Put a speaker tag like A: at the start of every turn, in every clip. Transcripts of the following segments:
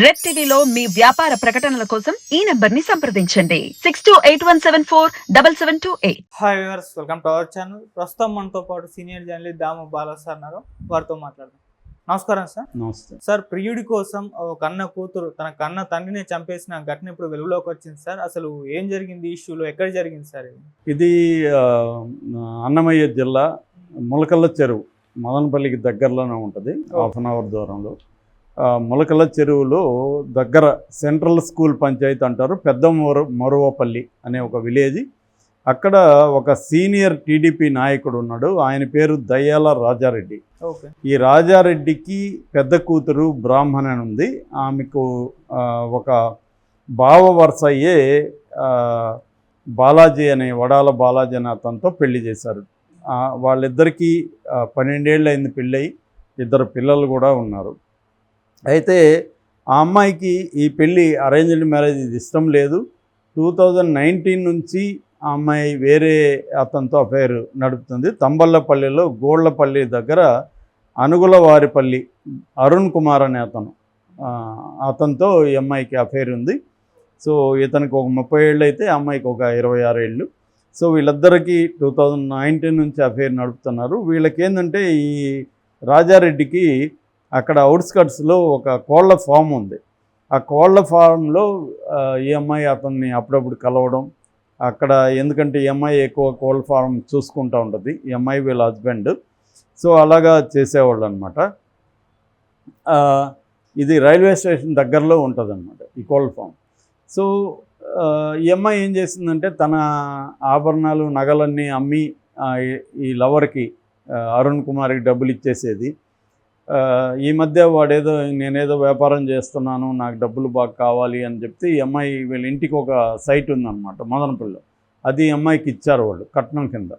A: Red టీవీలో మీ వ్యాపార ప్రకటనల కోసం ఈ నంబర్ని సంప్రదించండి. Six two eight one seven four double seven two eight
B: hi viewers welcome to our channel ప్రస్తుతం మనతో పాటు senior journalist Damu Bala sir ఉన్నారు. వారితో మాట్లాడదాం. నమస్కారం సార్.
C: నమస్తే.
B: సార్ ప్రియుడి కోసం ఒక కన్న కూతురు తన కన్న తండ్రిని చంపేసిన ఘటన ఇప్పుడు వెలుగులోకి వచ్చింది సార్. అసలు ఏం జరిగింది? ఇష్యూలో ఎక్కడ జరిగింది సార్ ఇది?
C: అన్నమయ్య జిల్లా ములకల్ల చెరువు మదనపల్లికి దగ్గరలోనే ఉంటుంది. హాఫ్ అన్ అవర్ దూరంలో. ఆ, ములకల్ల చెరువులో దగ్గర సెంట్రల్ స్కూల్ పంచాయతీ అంటారు పెద్ద మొర మొరవపల్లి అనే ఒక విలేజ్. అక్కడ ఒక సీనియర్ టీడీపీ నాయకుడు ఉన్నాడు ఆయన పేరు దయ్యాల రాజారెడ్డి. ఈ రాజారెడ్డికి పెద్ద కూతురు బ్రాహ్మణ అని ఉంది. ఆమెకు ఒక బావ వరుస అయ్యే బాలాజీ అనే వడాల బాలాజీ అనే అతనితో పెళ్ళి చేశారు. వాళ్ళిద్దరికీ పన్నెండేళ్ళు అయింది పెళ్ళయి ఇద్దరు పిల్లలు కూడా ఉన్నారు. అయితే ఆ అమ్మాయికి ఈ పెళ్ళి అరేంజ్డ్ మ్యారేజ్ ఇది ఇష్టం లేదు. టూ థౌజండ్ నైన్టీన్ నుంచి ఆ అమ్మాయి వేరే అతనితో అఫైర్ నడుపుతుంది. తంబళ్ళపల్లిలో గోళ్ళపల్లి దగ్గర అనుగులవారిపల్లి అరుణ్ కుమార్ అనే అతను అతనితో ఈ అమ్మాయికి అఫైర్ ఉంది. సో ఇతనికి ఒక ముప్పై ఏళ్ళు అయితే అమ్మాయికి ఒక ఇరవై ఆరు ఏళ్ళు. సో వీళ్ళిద్దరికీ టూ థౌజండ్ నైన్టీన్ నుంచి అఫైర్ నడుపుతున్నారు. వీళ్ళకి ఏంటంటే ఈ రాజారెడ్డికి అక్కడ అవుట్స్కట్స్లో ఒక కోళ్ళ ఫామ్ ఉంది. ఆ కోళ్ళ ఫామ్లో ఈ అమ్మాయి అతన్ని అప్పుడప్పుడు కలవడం అక్కడ ఎందుకంటే ఈ అమ్మాయి ఎక్కువ కోళ్ళ ఫారం చూసుకుంటూ ఉంటుంది. ఈ అమ్మాయి వీళ్ళ హస్బెండ్. సో అలాగా చేసేవాళ్ళు అనమాట ఇది రైల్వే స్టేషన్ దగ్గరలో ఉంటుంది అనమాట ఈ కోళ్ళ ఫామ్. సో ఈ అమ్మాయి ఏం చేసిందంటే తన ఆభరణాలు నగలన్నీ అమ్మి ఈ- లవర్కి అరుణ్ కుమార్కి డబ్బులు ఇచ్చేసేది. ఈ మధ్య వాడేదో నేనేదో వ్యాపారం చేస్తున్నాను నాకు డబ్బులు బాగా కావాలి అని చెప్తే ఈ అమ్మాయి వీళ్ళ ఇంటికి ఒక సైట్ ఉందన్నమాట మదనపల్లిలో అది అమ్మాయికి ఇచ్చారు వాళ్ళు కట్నం కింద.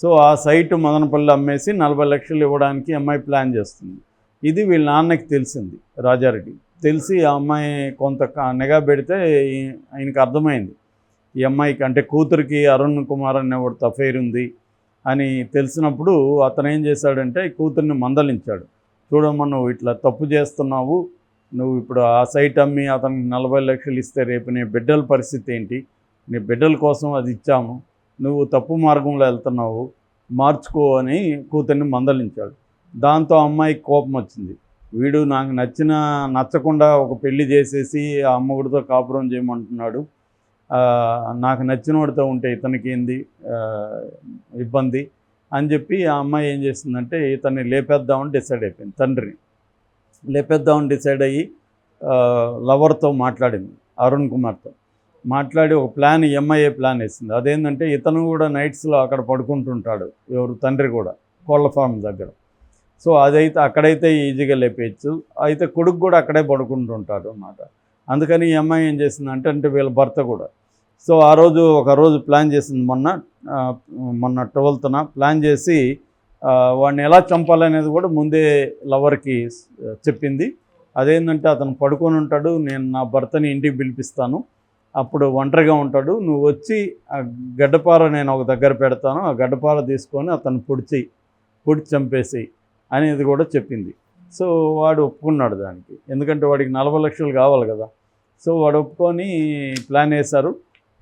C: సో ఆ సైట్ మదనపల్లి అమ్మేసి నలభై లక్షలు ఇవ్వడానికి అమ్మాయి ప్లాన్ చేస్తుంది. ఇది వీళ్ళ నాన్నకి తెలిసింది రాజారెడ్డి. తెలిసి ఆ అమ్మాయి కొంత నిఘా పెడితే ఆయనకి అర్థమైంది. ఈ అమ్మాయికి అంటే కూతురికి అరుణ్ కుమార్ అనే ఒకటి అఫైర్ ఉంది అని తెలిసినప్పుడు అతను ఏం చేశాడంటే కూతుర్ని మందలించాడు. చూడమ్మా నువ్వు ఇట్లా తప్పు చేస్తున్నావు. నువ్వు ఇప్పుడు ఆ సైట్ అమ్మి అతనికి నలభై లక్షలు ఇస్తే రేపు నీ బిడ్డల పరిస్థితి ఏంటి? నీ బిడ్డల కోసం అది ఇచ్చాము. నువ్వు తప్పు మార్గంలో వెళ్తున్నావు. మార్చుకో అని కూతుర్ని మందలించాడు. దాంతో అమ్మాయికి కోపం వచ్చింది. వీడు నాకు నచ్చిన నచ్చకుండా ఒక పెళ్ళి చేసేసి ఆ అమ్మగుడితో కాపురం చేయమంటున్నాడు. నాకు నచ్చిన వాడితో ఉంటే ఇతనికి ఏంది? ఇబ్బంది. అని చెప్పి ఆ అమ్మాయి ఏం చేసిందంటే ఇతన్ని లేపేద్దామని డిసైడ్ అయిపోయింది తండ్రిని. లేపేద్దామని డిసైడ్ అయ్యి లవర్తో మాట్లాడింది అరుణ్ కుమార్తో. మాట్లాడి ఒక ప్లాన్ ఎంఐఏ ప్లాన్ వేసింది. అదేంటంటే ఇతను కూడా నైట్స్లో అక్కడ పడుకుంటుంటాడు ఎవరు తండ్రి కూడా కోళ్ళ ఫామ్ దగ్గర. సో అదైతే అక్కడైతే ఈజీగా లేపేయచ్చు. అయితే కొడుకు కూడా అక్కడే పడుకుంటుంటాడు అన్నమాట. అందుకని ఈ అమ్మాయి ఏం చేసిందంటే అంటే వీళ్ళ భర్త కూడా సో ఆ రోజు ఒక రోజు ప్లాన్ చేసింది మొన్న మొన్న ట్వెల్త్న ప్లాన్ చేసి వాడిని ఎలా చంపాలనేది కూడా ముందే లవర్కి చెప్పింది. అదేంటంటే అతను పడుకొని ఉంటాడు నేను నా భర్తని ఇంటికి పిలిపిస్తాను. అప్పుడు ఒంటరిగా ఉంటాడు. నువ్వు వచ్చి ఆ గడ్డపార నేను ఒక దగ్గర పెడతాను ఆ గడ్డపార తీసుకొని అతను పొడిచి పొడిచి చంపేసి అనేది కూడా చెప్పింది. సో వాడు ఒప్పుకున్నాడు దానికి. ఎందుకంటే వాడికి నలభై లక్షలు కావాలి కదా. సో వాడు ఒప్పుకొని ప్లాన్ వేశారు.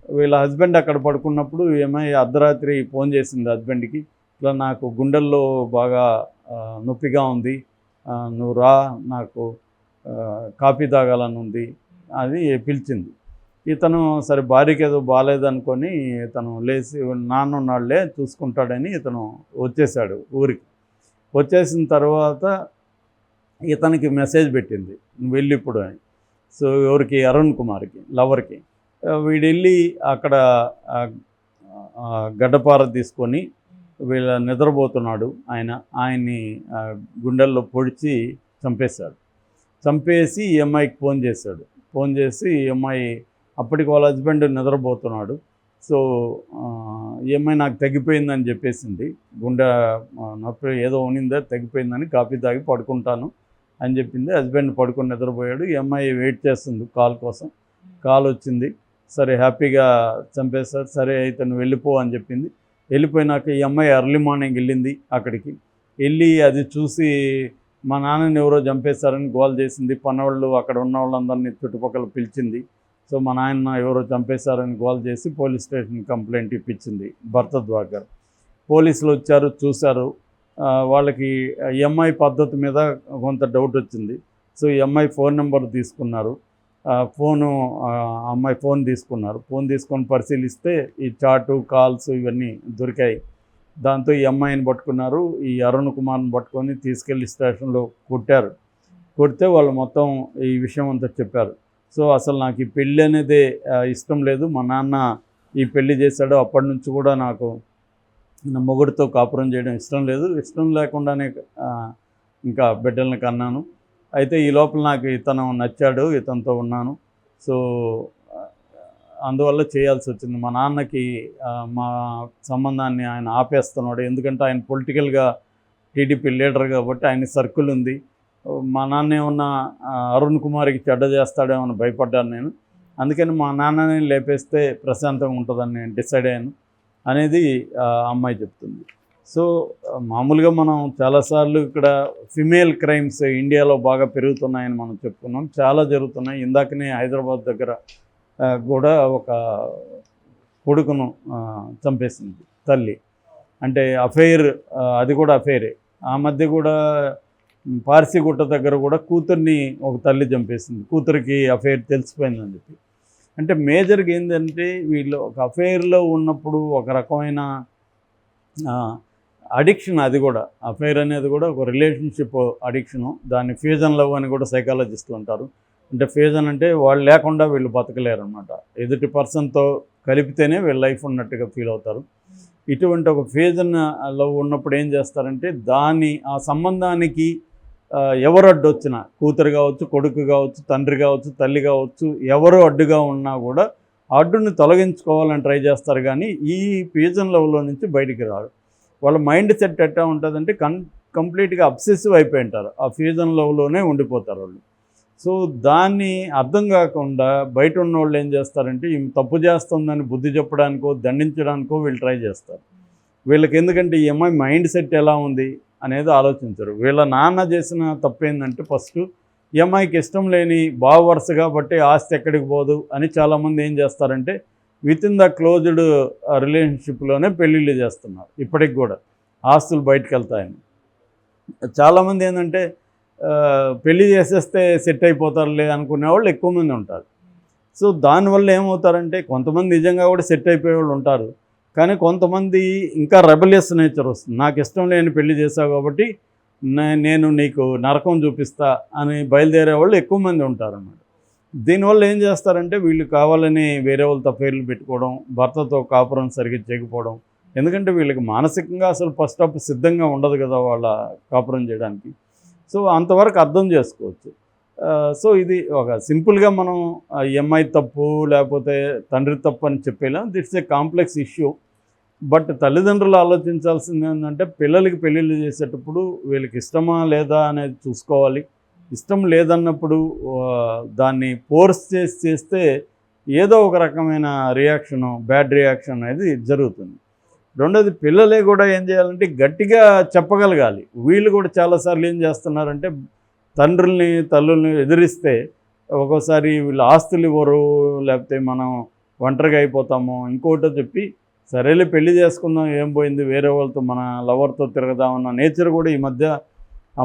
C: వీళ్ళ హస్బెండ్ అక్కడ పడుకున్నప్పుడు ఏమై అర్ధరాత్రి ఫోన్ చేసింది హస్బెండ్కి. ఇట్లా నాకు గుండెల్లో బాగా నొప్పిగా ఉంది. నువ్వు రా నాకు కాఫీ తాగాలని ఉంది అది పిలిచింది. ఇతను సరే భార్యకి ఏదో బాగాలేదనుకొని ఇతను లేచి నాన్న ఉన్నాళ్ళే చూసుకుంటాడని ఇతను వచ్చేసాడు ఊరికి. వచ్చేసిన తర్వాత ఇతనికి మెసేజ్ పెట్టింది నువ్వు వెళ్ళి ఇప్పుడు అని. సో ఎవరికి? అరుణ్ కుమార్కి లవర్కి. వీడెళ్ళి అక్కడ గడ్డపార తీసుకొని వీళ్ళ నిద్రపోతున్నాడు. ఆయన ఆయన్ని గుండెల్లో పొడిచి చంపేశాడు. చంపేసి ఈ అమ్మాయికి ఫోన్ చేశాడు. ఫోన్ చేసి ఈ అమ్మాయి అప్పటికి వాళ్ళ హస్బెండ్ నిద్రపోతున్నాడు. సో ఈఎంఐ ఈ అమ్మాయి నాకు తగ్గిపోయిందని చెప్పేసింది. గుండె నొప్పి ఏదో ఉనిందో తగ్గిపోయిందని కాఫీ తాగి పడుకుంటాను అని చెప్పింది. హస్బెండ్ పడుకొని నిద్రపోయాడు. ఈ అమ్మాయి వెయిట్ చేస్తుంది కాల్ కోసం. కాల్ వచ్చింది. సరే హ్యాపీగా చంపేశారు. సరే అయితే నువ్వు వెళ్ళిపో అని చెప్పింది. వెళ్ళిపోయినాక ఈ అమ్మాయి ఎర్లీ మార్నింగ్ వెళ్ళింది అక్కడికి. వెళ్ళి అది చూసి మా నాన్నని ఎవరో చంపేశారని గోల్ చేసింది. పనవాళ్ళు అక్కడ ఉన్న వాళ్ళందరినీ చుట్టుపక్కల పిలిచింది. సో మా నాయన ఎవరో చంపేశారని గోల్ చేసి పోలీస్ స్టేషన్ కంప్లైంట్ ఇప్పించింది భర్త ద్వాకర్. పోలీసులు వచ్చారు చూశారు. వాళ్ళకి ఎంఐ పద్ధతి మీద కొంత డౌట్ వచ్చింది. సో ఎంఐ ఫోన్ నెంబర్ తీసుకున్నారు. ఫోను ఆ, అమ్మాయి ఫోన్ తీసుకున్నారు. ఫోన్ తీసుకొని పరిశీలిస్తే ఈ చాటు కాల్స్ ఇవన్నీ దొరికాయి. దాంతో ఈ అమ్మాయిని పట్టుకున్నారు. ఈ అరుణ్ కుమార్ని పట్టుకొని తీసుకెళ్ళి స్టేషన్లో కొట్టారు. కొడితే వాళ్ళు మొత్తం ఈ విషయం అంతా చెప్పారు. సో అసలు నాకు ఈ పెళ్ళి అనేది ఇష్టం లేదు. మా నాన్న ఈ పెళ్ళి చేశాడు అప్పటి నుంచి కూడా నాకు నా మొగుడితో కాపురం చేయడం ఇష్టం లేదు. ఇష్టం లేకుండానే ఇంకా బిడ్డల్ని కన్నాను. అయితే ఈ లోపల నాకు ఇతను నచ్చాడు ఇతనితో ఉన్నాను. సో అందువల్ల చేయాల్సి వచ్చింది. మా నాన్నకి మా సంబంధాన్ని ఆయన ఆపేస్తున్నాడు. ఎందుకంటే ఆయన పొలిటికల్గా టీడీపీ లీడర్ కాబట్టి ఆయన సర్కిల్ ఉంది. మా నాన్న ఏమన్నా అరుణ్ కుమార్కి చెడ్డ చేస్తాడేమో అని భయపడ్డాను నేను. అందుకని మా నాన్నని లేపేస్తే ప్రశాంతంగా ఉంటుందని నేను డిసైడ్ అయ్యాను. అనేది అమ్మాయి చెప్తుంది. సో మామూలుగా మనం చాలాసార్లు ఇక్కడ ఫిమేల్ క్రైమ్స్ ఇండియాలో బాగా పెరుగుతున్నాయని మనం చెప్పుకున్నాం. చాలా జరుగుతున్నాయి. ఇందాకనే హైదరాబాద్ దగ్గర కూడా ఒక కొడుకును చంపేసింది తల్లి. అంటే అఫైర్ అది కూడా అఫైరే. ఆ మధ్య కూడా ఉమ్, పార్సిగుట్ట దగ్గర కూడా కూతుర్ని ఒక తల్లి చంపేసింది. కూతురికి అఫైర్ తెలిసిపోయిందని చెప్పి. అంటే మేజర్గా ఏంటంటే వీళ్ళు ఒక అఫైర్లో ఉన్నప్పుడు ఒక రకమైన అడిక్షన్ అది కూడా అఫైర్ అనేది కూడా ఒక రిలేషన్షిప్ అడిక్షను దాన్ని ఫ్యూజన్ లవ్ అని కూడా సైకాలజిస్టులు అంటారు. అంటే ఫ్యూజన్ అంటే వాళ్ళు లేకుండా వీళ్ళు బతకలేరు అనమాట ఎదుటి పర్సన్తో కలిపితేనే వీళ్ళ లైఫ్ ఉన్నట్టుగా ఫీల్ అవుతారు. ఇటువంటి ఒక ఫ్యూజన్ లవ్ ఉన్నప్పుడు ఏం చేస్తారంటే దాని ఆ సంబంధానికి ఎవరు అడ్డు వచ్చినా కూతురు కావచ్చు కొడుకు కావచ్చు తండ్రి కావచ్చు తల్లి కావచ్చు ఎవరు అడ్డుగా ఉన్నా కూడా అడ్డుని తొలగించుకోవాలని ట్రై చేస్తారు కానీ ఈ ఫ్యూజన్ లవ్లో నుంచి బయటికి రారు. వాళ్ళ మైండ్ సెట్ ఎట్టా ఉంటుందంటే కన్ కంప్లీట్గా అబ్సెసివ్ అయిపోయి ఉంటారు ఆ ఫ్యూజన్ లవ్లోనే ఉండిపోతారు వాళ్ళు. సో దాన్ని అర్థం కాకుండా బయట ఉన్న వాళ్ళు ఏం చేస్తారంటే ఈమె తప్పు చేస్తుందని బుద్ధి చెప్పడానికో దండించడానికో వీళ్ళు ట్రై చేస్తారు. వీళ్ళకి ఎందుకంటే ఈ అమ్మాయి మైండ్ సెట్ ఎలా ఉంది? అనేది ఆలోచించరు. వీళ్ళ నాన్న చేసిన తప్పు ఏంటంటే ఫస్ట్ ఈ అమ్మాయికి ఇష్టం లేని బావ వరుస కాబట్టి ఆస్తి ఎక్కడికి పోదు అని చాలామంది ఏం చేస్తారంటే విత్ ఇన్ ద క్లోజ్డ్ రిలేషన్షిప్లోనే పెళ్ళిళ్ళు చేస్తున్నారు. ఇప్పటికి కూడా ఆస్తులు బయటకు వెళ్తాయని. చాలామంది ఏంటంటే పెళ్ళి పెళ్ళి చేసేస్తే సెట్ అయిపోతారులే అనుకునే వాళ్ళు ఎక్కువ మంది ఉంటారు. సో దానివల్ల ఏమవుతారంటే కొంతమంది నిజంగా కూడా సెట్ అయిపోయే వాళ్ళు ఉంటారు. కానీ కొంతమంది ఇంకా రెబలియస్ నేచర్ వస్తుంది. నాకు ఇష్టం లేని పెళ్ళి చేశావు కాబట్టి నేను నీకు నరకం చూపిస్తా అని బయలుదేరే వాళ్ళు ఎక్కువ మంది ఉంటారు అన్నమాట దీనివల్ల ఏం చేస్తారంటే వీళ్ళు కావాలని వేరే వాళ్ళతో పేర్లు పెట్టుకోవడం భర్తతో కాపురం సరిగ్గా చేయకపోవడం. ఎందుకంటే వీళ్ళకి మానసికంగా అసలు ఫస్ట్ అప్ సిద్ధంగా ఉండదు కదా వాళ్ళ కాపురం చేయడానికి. సో అంతవరకు అర్థం చేసుకోవచ్చు. సో ఇది ఒక సింపుల్గా మనం ఎంఐ తప్పు లేకపోతే తండ్రి తప్పు అని చెప్పేలా it's a complex issue. But తల్లిదండ్రులు ఆలోచించాల్సింది ఏంటంటే పిల్లలకి పెళ్ళిళ్ళు చేసేటప్పుడు వీళ్ళకి ఇష్టమా లేదా అనేది చూసుకోవాలి. ఇష్టం లేదన్నప్పుడు దాన్ని ఫోర్స్ చేసి చేస్తే ఏదో ఒక రకమైన రియాక్షను బ్యాడ్ రియాక్షన్ అనేది జరుగుతుంది. రెండోది పిల్లలే కూడా ఏం చేయాలంటే గట్టిగా చెప్పగలగాలి. వీళ్ళు కూడా చాలాసార్లు ఏం చేస్తున్నారంటే తండ్రుల్ని తల్లుల్ని ఎదిరిస్తే ఒక్కోసారి వీళ్ళు ఆస్తులు ఇవ్వరు లేకపోతే మనం ఒంటరిగా అయిపోతాము ఇంకోటో చెప్పి సరేలే పెళ్ళి చేసుకుందాం ఏం పోయింది వేరే వాళ్ళతో మన లవర్తో తిరగదామన్న నేచర్ కూడా ఈ మధ్య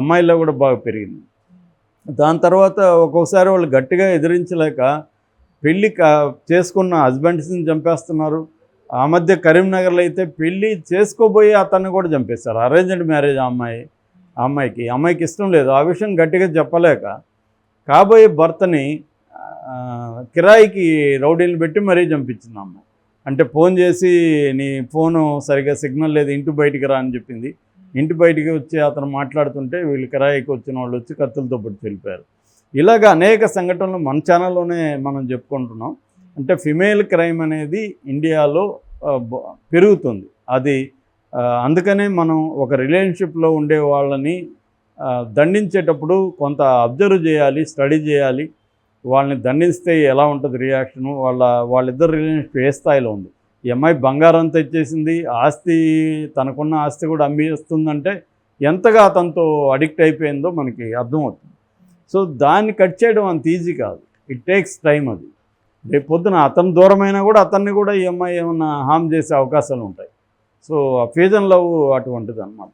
C: అమ్మాయిల్లో కూడా బాగా పెరిగింది. దాని తర్వాత ఒక్కొక్కసారి వాళ్ళు గట్టిగా ఎదిరించలేక పెళ్ళి కా చేసుకున్న హస్బెండ్స్ని చంపేస్తున్నారు. ఆ మధ్య కరీంనగర్లో అయితే పెళ్ళి చేసుకోబోయే అతన్ని కూడా చంపేస్తారు అరేంజ్డ్ మ్యారేజ్ అమ్మాయి అమ్మాయికి. అమ్మాయికి ఇష్టం లేదు. ఆ విషయం గట్టిగా చెప్పలేక కాబోయే భర్తని కిరాయికి రౌడీలు పెట్టి మరీ చంపించింది అమ్మాయి. అంటే ఫోన్ చేసి నీ ఫోను సరిగా సిగ్నల్ లేదు ఇంటి బయటికి రా అని చెప్పింది. ఇంటి బయటికి వచ్చి అతను మాట్లాడుతుంటే వీళ్ళు కిరాయికి వచ్చిన వాళ్ళు వచ్చి కత్తులతో పట్టి వెళ్ళిపోయారు. ఇలాగ అనేక సంఘటనలు మన ఛానల్లోనే మనం చెప్పుకుంటున్నాం. అంటే ఫిమేల్ క్రైమ్ అనేది ఇండియాలో పెరుగుతుంది. అది అందుకనే మనం ఒక రిలేషన్షిప్లో ఉండే వాళ్ళని దండించేటప్పుడు కొంత అబ్జర్వ్ చేయాలి స్టడీ చేయాలి. వాళ్ళని దండిస్తే ఎలా ఉంటుంది రియాక్షను? వాళ్ళ వాళ్ళిద్దరు రిలేషన్షిప్ ఏ స్థాయిలో ఉంది? ఈ అమ్మాయి బంగారం తెచ్చేసింది ఆస్తి తనకున్న ఆస్తి కూడా అమ్మేస్తుందంటే ఎంతగా అతనితో అడిక్ట్ అయిపోయిందో మనకి అర్థమవుతుంది. సో దాన్ని కట్ చేయడం అంత ఈజీ కాదు. ఇట్ టేక్స్ టైం అది. రేపు పొద్దున అతను దూరమైనా కూడా అతన్ని కూడా ఈ అమ్మాయి ఏమన్నా హామ్ చేసే అవకాశాలు ఉంటాయి. సో ఆ ఫీజన్ లవ్ అటువంటిది అనమాట